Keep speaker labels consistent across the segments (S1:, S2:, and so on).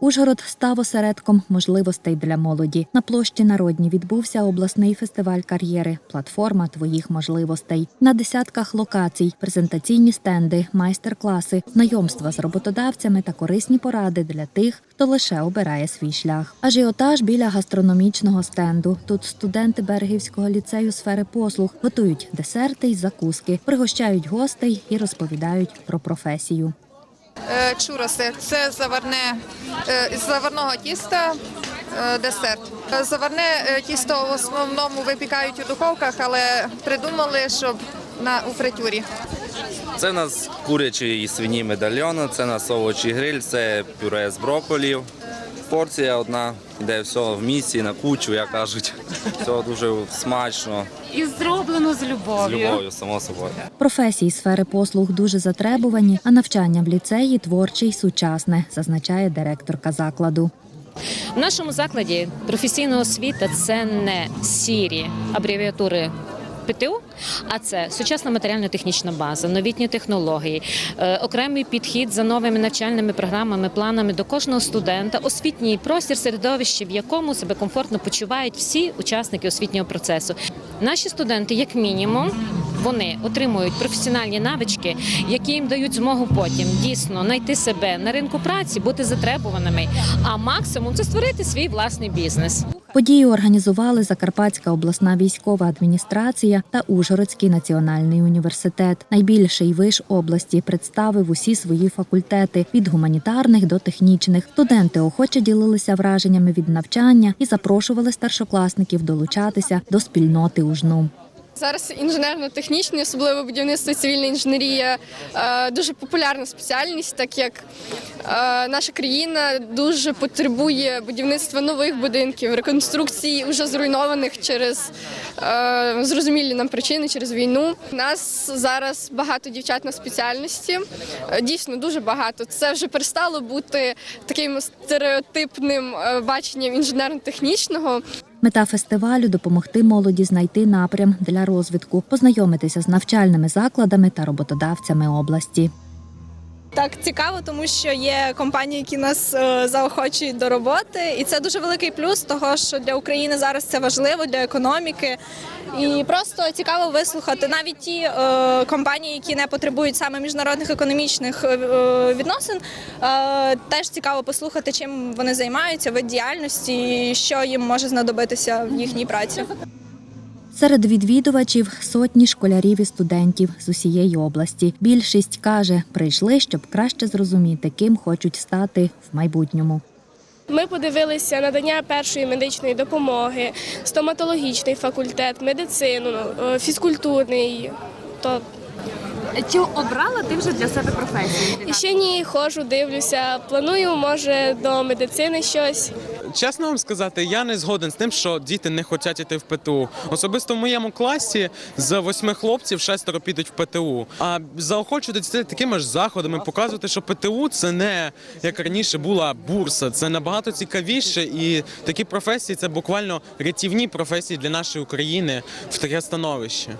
S1: Ужгород став осередком можливостей для молоді. На площі Народні відбувся обласний фестиваль кар'єри Платформа твоїх можливостей. На десятках локацій, презентаційні стенди, майстер-класи, знайомства з роботодавцями та корисні поради для тих, хто лише обирає свій шлях. Ажіотаж біля гастрономічного стенду. Тут студенти Берегівського ліцею сфери послуг готують десерти й закуски, пригощають гостей і розповідають про професію.
S2: Е, Чуроси це заварне е, заварного тіста е, десерт. Е, Заварне тісто в основному випікають у духовках, але придумали, щоб на у фритюрі.
S3: Це у нас курячі і свині медальйони, це у нас овочі гриль, це пюре з брокколів. Порція одна, йде все в місці, на кучу, як кажуть. Все дуже смачно,
S4: І зроблено з
S3: з
S4: любов'ю.
S3: любов'ю, само собою.
S1: Професії сфери послуг дуже затребувані, а навчання в ліцеї творче й сучасне, зазначає директорка закладу.
S4: В нашому закладі професійна освіта це не сірі абревіатури. ПТУ, а це сучасна матеріально-технічна база, новітні технології, е, окремий підхід за новими навчальними програмами, планами до кожного студента, освітній простір, середовище, в якому себе комфортно почувають всі учасники освітнього процесу. Наші студенти, як мінімум, вони отримують професіональні навички, які їм дають змогу потім дійсно знайти себе на ринку праці, бути затребуваними. А максимум це створити свій власний бізнес.
S1: Подію організували Закарпатська обласна військова адміністрація та Ужгородський національний університет. Найбільший виш області представив усі свої факультети від гуманітарних до технічних. Студенти охоче ділилися враженнями від навчання і запрошували старшокласників долучатися до спільноти ужну.
S5: Зараз інженерно-технічне, особливо будівництво цивільна інженерія, е, дуже популярна спеціальність, так як е, наша країна дуже потребує будівництва нових будинків, реконструкції вже зруйнованих через е, зрозумілі нам причини, через війну. У нас зараз багато дівчат на спеціальності, дійсно дуже багато. Це вже перестало бути таким стереотипним баченням інженерно-технічного.
S1: Мета фестивалю допомогти молоді знайти напрям для розвитку, познайомитися з навчальними закладами та роботодавцями області.
S6: Так цікаво, тому що є компанії, які нас е, заохочують до роботи, і це дуже великий плюс, того що для України зараз це важливо для економіки. І просто цікаво вислухати навіть ті е, компанії, які не потребують саме міжнародних економічних е, е, відносин. Е, теж цікаво послухати, чим вони займаються, вид діяльності, і що їм може знадобитися в їхній праці.
S1: Серед відвідувачів сотні школярів і студентів з усієї області. Більшість каже, прийшли, щоб краще зрозуміти, ким хочуть стати в майбутньому.
S7: Ми подивилися надання першої медичної допомоги, стоматологічний факультет, медицину, е, фізкультурний. То
S4: Чи обрала ти вже для себе професію?
S7: ще ні, ходжу, дивлюся. Планую, може, до медицини щось.
S8: Чесно вам сказати, я не згоден з тим, що діти не хочуть йти в ПТУ. Особисто в моєму класі з восьми хлопців шестеро підуть в ПТУ. А заохочувати дітей такими ж заходами, показувати, що ПТУ це не як раніше була бурса, це набагато цікавіше, і такі професії це буквально рятівні професії для нашої України в таке становище.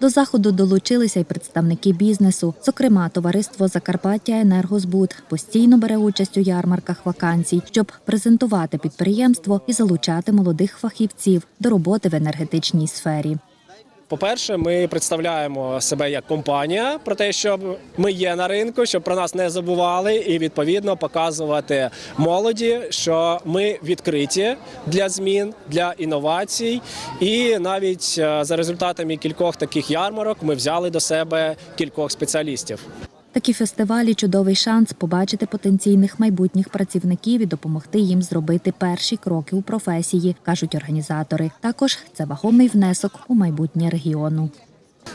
S1: До заходу долучилися й представники бізнесу. Зокрема, товариство Закарпаття Енергозбут постійно бере участь у ярмарках вакансій, щоб презентувати підприємство і залучати молодих фахівців до роботи в енергетичній сфері.
S9: По-перше, ми представляємо себе як компанія про те, що ми є на ринку, щоб про нас не забували, і відповідно показувати молоді, що ми відкриті для змін, для інновацій. І навіть е, за результатами кількох таких ярмарок ми взяли до себе кількох спеціалістів.
S1: Такі фестивалі чудовий шанс побачити потенційних майбутніх працівників і допомогти їм зробити перші кроки у професії, кажуть організатори. Також це вагомий внесок у майбутнє регіону.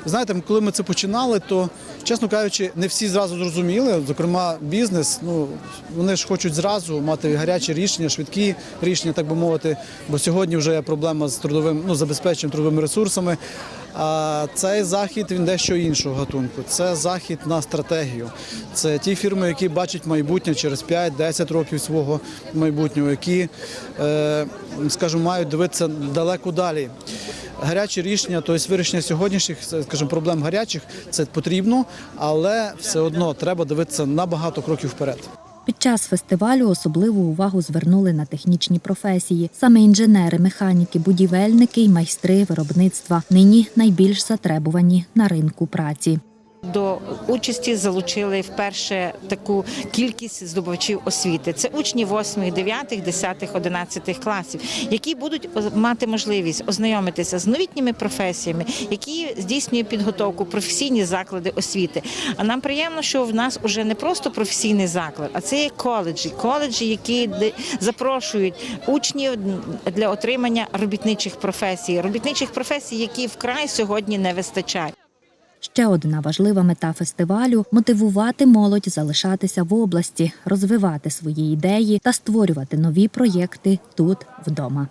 S10: Знаєте, коли ми це починали, то чесно кажучи, не всі зразу зрозуміли. Зокрема, бізнес. Ну вони ж хочуть зразу мати гарячі рішення, швидкі рішення, так би мовити. Бо сьогодні вже є проблема з трудовим, ну забезпеченням трудовими ресурсами. А цей захід він дещо іншого гатунку. Це захід на стратегію. Це ті фірми, які бачать майбутнє через 5-10 років свого майбутнього, які, е, скажімо, мають дивитися далеко далі. Гарячі рішення, тобто вирішення сьогоднішніх, скажімо, проблем гарячих, це потрібно, але все одно треба дивитися на багато кроків вперед.
S1: Під час фестивалю особливу увагу звернули на технічні професії. Саме інженери, механіки, будівельники й майстри виробництва нині найбільш затребувані на ринку праці.
S11: До участі залучили вперше таку кількість здобувачів освіти. Це учні 8, 9, 10, 11 класів, які будуть мати можливість ознайомитися з новітніми професіями, які здійснює підготовку професійні заклади освіти. А нам приємно, що в нас вже не просто професійний заклад, а це є коледжі, коледжі, які запрошують учнів для отримання робітничих професій, робітничих професій, які вкрай сьогодні не вистачає.
S1: Ще одна важлива мета фестивалю мотивувати молодь залишатися в області, розвивати свої ідеї та створювати нові проєкти тут вдома.